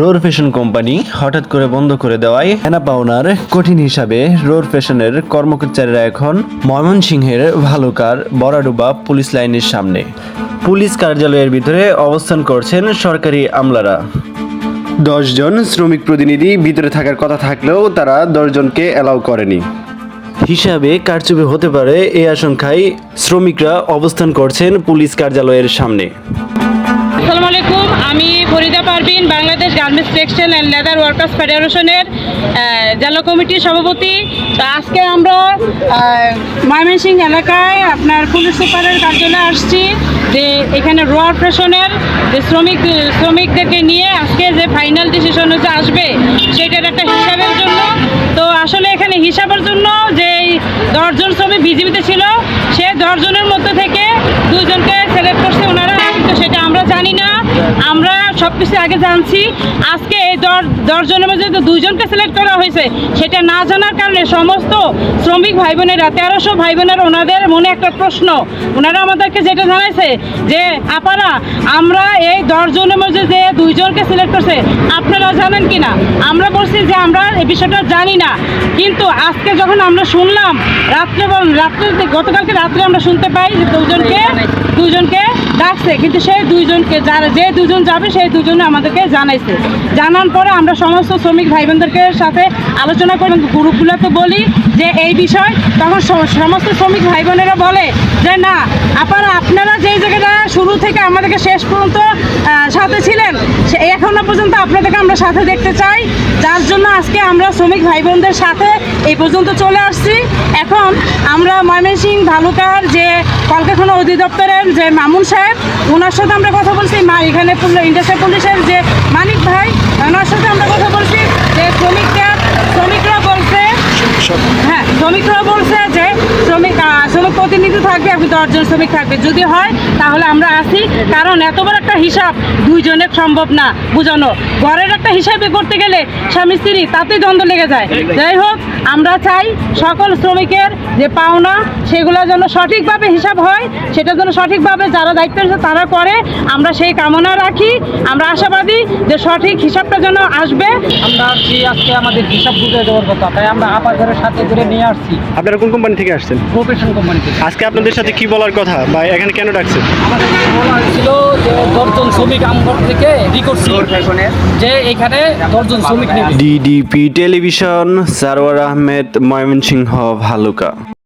রোর fashion company হঠাৎ করে বন্ধ করে দেওয়ায় হেনা পাওনার কঠিন হিসাবে রোর ফ্যাশনের কর্মকর্তারা এখন ময়মনসিংহের ভালুকার বড়াডুবা পুলিশ লাইনের সামনে। পুলিশ কার্যালয়ের ভিতরে অবস্থান করছেন সরকারি আমলারা। দশজন শ্রমিক প্রতিনিধি ভিতরে থাকার কথা থাকলেও তারা দশজনকে অ্যালাউ করেনি। হিসাবে কারচুপি হতে পারে এই আশঙ্কায় শ্রমিকরা অবস্থান করছেন পুলিশ কার্যালয়ের সামনে। আসসালামু আলাইকুম। আমি Farida Parvin, Bangladesh garments textile and leather workers ফেডারেশনের জেলা কমিটির সভাপতি। তো আজকে আমরা ময়মনসিংহ এলাকায় আপনার পুলিশ সুপারের কার্যালয়ে আসছি যে এখানে রোয়ার ফ্রেশনের যে শ্রমিক, শ্রমিকদেরকে নিয়ে আজকে যে ফাইনাল ডিসিশন হচ্ছে আসবে, সেটার একটা হিসাবের জন্য। তো আসলে এখানে হিসাবের জন্য যে দশজন শ্রমিক বিজিবিতে ছিল, সে দশজনের মধ্যে থেকে দুজনকে সব কিছু আগে জানছি। আজকে এই দশ দশজনের মধ্যে যে দুইজনকে সিলেক্ট করা হয়েছে। সেটা না জানার কারণে সমস্ত শ্রমিক ভাই বোনেরা তেরোশো ভাই বোনের ওনাদের মনে একটা প্রশ্ন। ওনারা আমাদেরকে যেটা জানাইছে যে, আপারা, আমরা এই দশজনের মধ্যে যে দুইজনকে সিলেক্ট করছে, আপনারা জানেন কি না আমরা বলছি যে, আমরা এই বিষয়টা জানি না। কিন্তু আজকে যখন আমরা শুনলাম, রাত্রে রাত্রে গতকালকে রাত্রে আমরা শুনতে পাই যে দুজনকে দুজনকে ডাকছে, কিন্তু সেই দুইজনকে যারা যে দুজন যাবে, সেই দুজনে আমাদেরকে জানাইছে। জানার পরে আমরা সমস্ত শ্রমিক ভাই বোনদেরকে সাথে আলোচনা করে গ্রুপগুলোতে বলি যে এই বিষয়। তখন সমস্ত শ্রমিক ভাই বোনেরা বলে যে, না, আপনারা আপনারা যেই জায়গাটা শুরু থেকে আমাদেরকে শেষ পর্যন্ত সাথে ছিলেন এখনও পর্যন্ত আপনাদেরকে আমরা সাথে দেখতে চাই। যার জন্য আজকে আমরা শ্রমিক ভাই বোনদের সাথে এই পর্যন্ত চলে আসছি। এখন আমরা ময়মনসিংহ, ভালুকার যে কলকারখানা অধিদপ্তরের যে মামুন সাহেব ওনার সাথে আমরা কথা বলছি। মা এখানে ইন্ডাস্ট্রি পুলিশের যে মানিক ভাই ওনার সাথে আমরা কথা বলছি যে শ্রমিকরা শ্রমিকরা বলছে হ্যাঁ শ্রমিকরা বলছে যে শ্রমিক আহ, শ্রমিক প্রতিনিধি থাকবে এবং দশজন শ্রমিক থাকবে। যদি হয় তাহলে আমরা আসি কারণ এত বড় একটা হিসাব দুইজনের সম্ভব না বুঝানো। ঘরের একটা হিসাবে করতে গেলে স্বামী স্ত্রী তাতেই দ্বন্দ্ব লেগে যায়। যাই হোক আমরা চাই সকল শ্রমিকের যে পাওনা সেগুলো যেন সঠিকভাবে হিসাব হয় সেটা যেন সঠিকভাবে যারা দায়িত্ব আছে তারা করে। আমরা সেই কামনা রাখি। আমরা আশাবাদী যে সঠিক হিসাবটা যেন আসবে। আমরা আসছি আজকে আমাদের হিসাব বুঝে দেওয়ার কথা। তাই আমরা আপাততের সাথে করে নিয়ে আসছি। আপনারা কোন কোম্পানি থেকে আসছেন? প্রফেশন কোম্পানি থেকে। আজকে আপনাদের সাথে কি বলার কথা? বা এখানে কেন ডাকছে আমাদের বলা হয়েছিল যে দশজন শ্রমিক আমগর থেকে রিকোর্ড যে এখানে দশজন শ্রমিক ডিডিপি টেলিভিশন সারোয়ার আহমেদ ময়মনসিংহ ভালুকা